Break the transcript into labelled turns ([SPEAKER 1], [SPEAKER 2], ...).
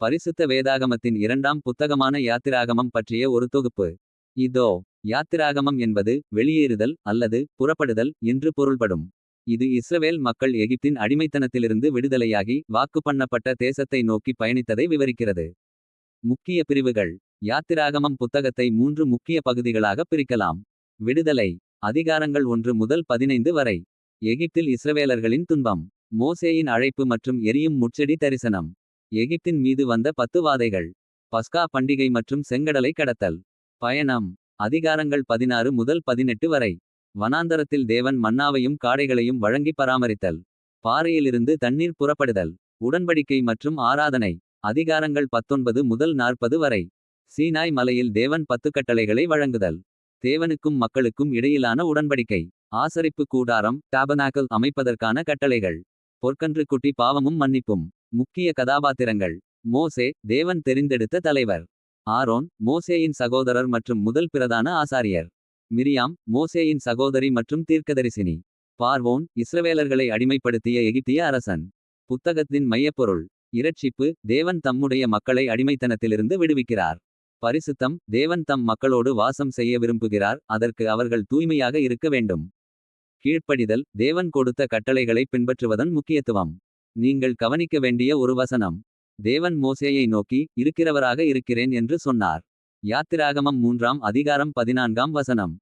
[SPEAKER 1] பரிசுத்த வேதாகமத்தின் இரண்டாம் புத்தகமான யாத்திராகமம் பற்றிய ஒரு தொகுப்பு. இதோ யாத்திராகமம் என்பது வெளியேறுதல் அல்லது புறப்படுதல் என்று பொருள்படும். இது இஸ்ரவேல் மக்கள் எகிப்தின் அடிமைத்தனத்திலிருந்து விடுதலையாகி வாக்கு பண்ணப்பட்ட தேசத்தை நோக்கி பயணித்ததை விவரிக்கிறது. முக்கிய பிரிவுகள் யாத்திராகமம் புத்தகத்தை மூன்று முக்கிய பகுதிகளாக பிரிக்கலாம். விடுதலை அதிகாரங்கள் ஒன்று முதல் பதினைந்து வரை. எகிப்தில் இஸ்ரவேலர்களின் துன்பம். மோசேயின் அழைப்பு மற்றும் எரியும் முட்செடி தரிசனம். எகிப்தின் மீது வந்த பத்து வாதைகள். பஸ்கா பண்டிகை மற்றும் செங்கடலை கடத்தல். பயணம் அதிகாரங்கள் பதினாறு முதல் பதினெட்டு வரை. வனாந்தரத்தில் தேவன் மன்னாவையும் காடைகளையும் வழங்கி பராமரித்தல். பாறையிலிருந்து தண்ணீர் புறப்படுதல். உடன்படிக்கை மற்றும் ஆராதனை அதிகாரங்கள் பத்தொன்பது முதல் நாற்பது வரை. சீனாய் மலையில் தேவன் பத்து கட்டளைகளை வழங்குதல். தேவனுக்கும் மக்களுக்கும் இடையிலான உடன்படிக்கை. ஆசரிப்பு கூடாரம் டாபனாக்கல் அமைப்பதற்கான கட்டளைகள். பொற்கன்று குட்டி பாவமும் மன்னிப்பும். முக்கிய கதாபாத்திரங்கள் மோசே தேவன் தெரிந்தெடுத்த தலைவர். ஆரோன் மோசேயின் சகோதரர் மற்றும் முதல் பிரதான ஆசாரியர். மிரியாம் மோசேயின் சகோதரி மற்றும் தீர்க்கதரிசினி. பார்வோன் இஸ்ரவேலர்களை அடிமைப்படுத்திய எகிப்திய அரசன். புத்தகத்தின் மையப்பொருள் இரட்சிப்பு தேவன் தம்முடைய மக்களை அடிமைத்தனத்திலிருந்து விடுவிக்கிறார். பரிசுத்தம் தேவன் தம் மக்களோடு வாசம் செய்ய விரும்புகிறார் அதற்கு அவர்கள் தூய்மையாக இருக்க வேண்டும். கீழ்ப்படிதல் தேவன் கொடுத்த கட்டளைகளை பின்பற்றுவதன் முக்கியத்துவம். நீங்கள் கவனிக்க வேண்டிய ஒரு வசனம். தேவன் மோசேயை நோக்கி இருக்கிறவராக இருக்கிறேன் என்று சொன்னார். யாத்திராகமம் மூன்றாம் அதிகாரம் பதினான்காம் வசனம்.